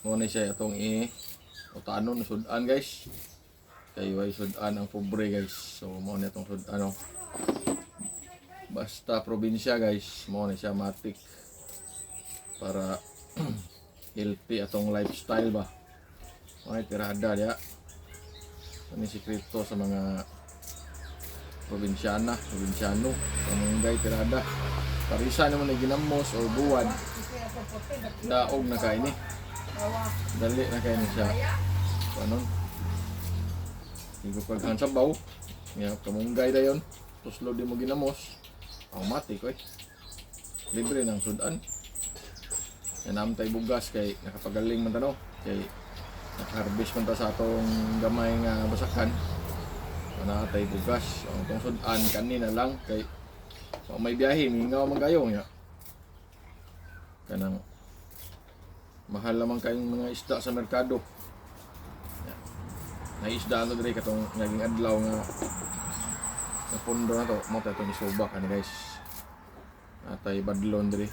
mo ni siya itong i utanon sudan guys. Kay way sudan ang pobre guys. So mo ni itong sudan ano. Basta probinsya guys. Mo ni siya matik para healthy atong lifestyle ba. May tirada dia ano sikreto sa mga probinsyana probinsyano. Kamunggay tirada. Parisa naman na ginamos o buwan. Daog na kain eh dali na kain siya ano? Hindi ko pagkan sa baw nga kamunggay na yun. Tuslo di mo ginamos. Automatic eh libre ng sudan. Yan naman tayo bugas kay nakapagaling man tano kay nakaharvest man ta sa atong gamay nga basakan na tayo bugas. Ang itong sudan kanina lang. Kay may biyahe mingaw man kayo nga. Kanang mahal naman kayong mga isda sa merkado. Yan. naisda ano diri katong naging adlaw nga na pundo na to. Mo tayo itong isubak ani guys. Atay badlon diri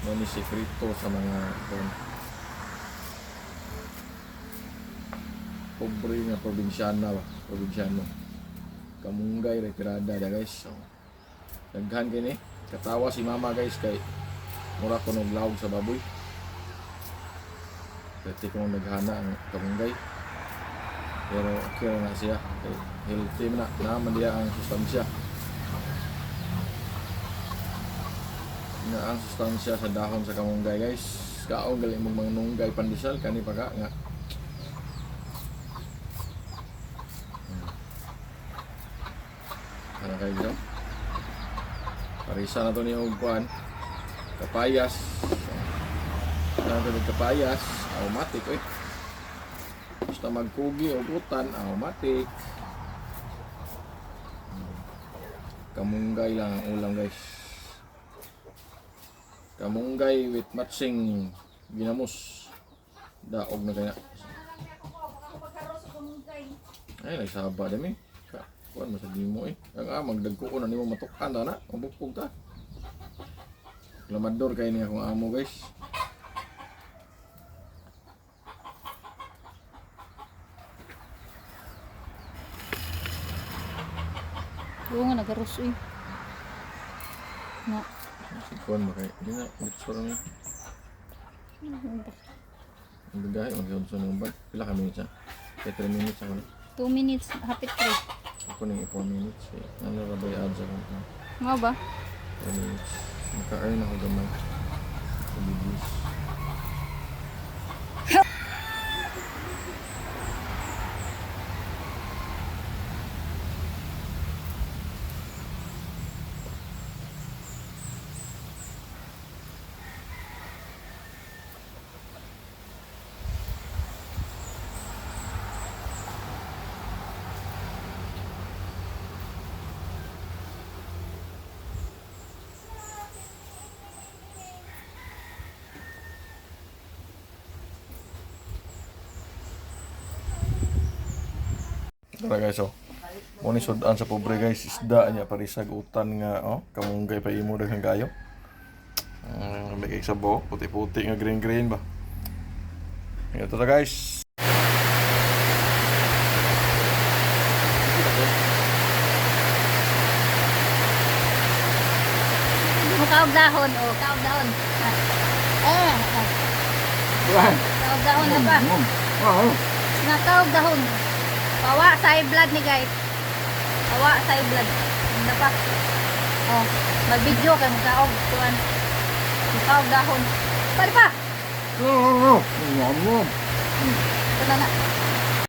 mo ni sekreto sa mga kon. Pobre nga probinsyana ba? Probinsyano. Kamunggay retirada da guys. So, daghan kini katawa si mama guys kay mura ko ng lawg sa baboy. Pwede ko naghana ang kamunggay. Pero okay na siya. Kay healthy na naman diya ang sustansya. Na ang sustansya sa dahon sa kamunggay guys. Kaong galing mong manunggay pandesal kani ka nga. Ano kayo dito parisa na to ni Ugpuan kapayas. Ano to ni kapayas? Automatic eh basta magkugi o butan automatic kamunggay lang ang ulam guys. Kamunggay with matching ginamos. Daog na kaya. Ay nagsaba dami ka kuan masagi mo eh. Ang ah magdagko ko na nimo matukan ta na mabukog ta lamador kay ni akong amo guys. Oo nga, nagaros eh. Nga. kuan ba kay di na gusto ra mi ang gagay gawin sa ban pila ka minutes ah? Kay 3 minutes ako na 2 minutes, hapit 3. Ako ning 4 minutes eh. Ano ra ba yung ads ako? Na Nga ba? 4 minutes. Maka-earn ako gamay. Sa videos Tara guys oh. Mo ni sudan sa pobre guys, isda niya parisag utan nga oh, kamunggay pa imo daghang kayo. Um, may kay sabo, puti-puti nga green-green ba. Ito na guys. Kaog dahon, oh, kaog dahon. Ah. Eh, kaog dahon na ba? Nga kaog dahon. Pawa sa blood ni guys. Pawa sa blood. Ano pa? Oh, mag-video kay mo kaog tuan. Mo kaog dahon. Pari pa. Ito na na.